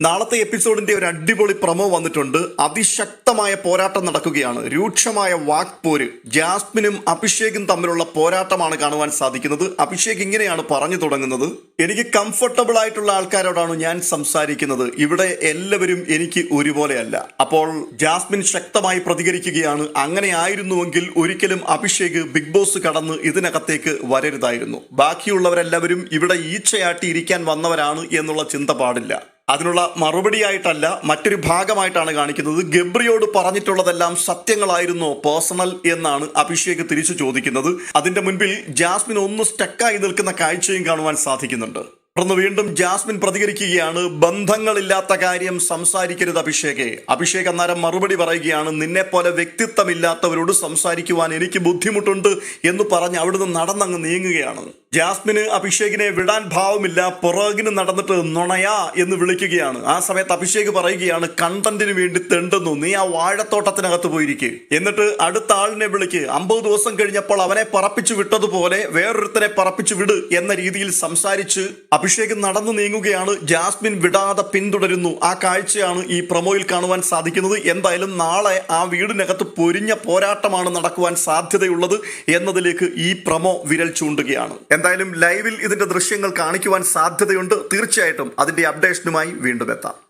നാളത്തെ എപ്പിസോഡിന്റെ ഒരു അടിപൊളി പ്രമോ വന്നിട്ടുണ്ട്. അതിശക്തമായ പോരാട്ടം നടക്കുകയാണ്. രൂക്ഷമായ വാക്പോര് ജാസ്മിനും അഭിഷേകും തമ്മിലുള്ള പോരാട്ടമാണ് കാണുവാൻ സാധിക്കുന്നത്. അഭിഷേക് ഇങ്ങനെയാണ് പറഞ്ഞു തുടങ്ങുന്നത്. എനിക്ക് കംഫർട്ടബിൾ ആയിട്ടുള്ള ആൾക്കാരോടാണ് ഞാൻ സംസാരിക്കുന്നത്. ഇവിടെ എല്ലാവരും എനിക്ക് ഒരുപോലെയല്ല. അപ്പോൾ ജാസ്മിൻ ശക്തമായി പ്രതികരിക്കുകയാണ്. അങ്ങനെ ആയിരുന്നുവെങ്കിൽ ഒരിക്കലും അഭിഷേക് ബിഗ് ബോസ് കടന്ന് ഇതിനകത്തേക്ക് വരരുതായിരുന്നു. ബാക്കിയുള്ളവരെല്ലാവരും ഇവിടെ ഈച്ചയാട്ടി ഇരിക്കാൻ വന്നവരാണ് എന്നുള്ള ചിന്ത പാടില്ല. അതിനുള്ള മറുപടിയായിട്ടല്ല മറ്റൊരു ഭാഗമായിട്ടാണ് കാണിക്കുന്നത്. ഗബ്രിയോട് പറഞ്ഞിട്ടുള്ളതെല്ലാം സത്യങ്ങളായിരുന്നോ പേഴ്സണൽ എന്നാണ് അഭിഷേക് തിരിച്ചു ചോദിക്കുന്നത്. അതിന്റെ മുൻപിൽ ജാസ്മിൻ ഒന്ന് സ്റ്റക്കായി നിൽക്കുന്ന കാഴ്ചയും കാണുവാൻ സാധിക്കുന്നുണ്ട്. തുടർന്ന് വീണ്ടും ജാസ്മിൻ പ്രതികരിക്കുകയാണ് ബന്ധങ്ങളില്ലാത്ത കാര്യം സംസാരിക്കരുത് അഭിഷേകെ. അഭിഷേക് അന്നേരം മറുപടി പറയുകയാണ് നിന്നെ പോലെ വ്യക്തിത്വമില്ലാത്തവരോട് സംസാരിക്കുവാൻ എനിക്ക് ബുദ്ധിമുട്ടുണ്ട് എന്ന് പറഞ്ഞ് അവിടുന്ന് നടന്നങ്ങ് നീങ്ങുകയാണ്. ജാസ്മിന് അഭിഷേകിനെ വിടാൻ ഭാവമില്ല പുറകിന് നടന്നിട്ട് നുണയാ എന്ന് വിളിക്കുകയാണ്. ആ സമയത്ത് അഭിഷേക് പറയുകയാണ് കണ്ടന്റിന് വേണ്ടി തെണ്ടുന്നു നീ ആ വാഴത്തോട്ടത്തിനകത്ത് പോയിരിക്കെ. എന്നിട്ട് അടുത്ത ആളിനെ വിളിക്ക് അമ്പത് ദിവസം കഴിഞ്ഞപ്പോൾ അവനെ പറപ്പിച്ചു വിട്ടതുപോലെ വേറൊരുത്തനെ പറപ്പിച്ചു വിട് എന്ന രീതിയിൽ സംസാരിച്ച് അഭിഷേക് നടന്നു നീങ്ങുകയാണ്. ജാസ്മിൻ വിടാതെ പിന്തുടരുന്നു. ആ കാഴ്ചയാണ് ഈ പ്രൊമോയിൽ കാണുവാൻ സാധിക്കുന്നത്. എന്തായാലും നാളെ ആ വീടിനകത്ത് പൊരിഞ്ഞ പോരാട്ടമാണ് നടക്കുവാൻ സാധ്യതയുള്ളത് എന്നതിലേക്ക് ഈ പ്രൊമോ വിരൽ ചൂണ്ടുകയാണ്. എന്തായാലും ലൈവിൽ ഇതിന്റെ ദൃശ്യങ്ങൾ കാണിക്കുവാൻ സാധ്യതയുണ്ട്. തീർച്ചയായിട്ടും അതിന്റെ അപ്ഡേഷനുമായി വീണ്ടും എത്താം.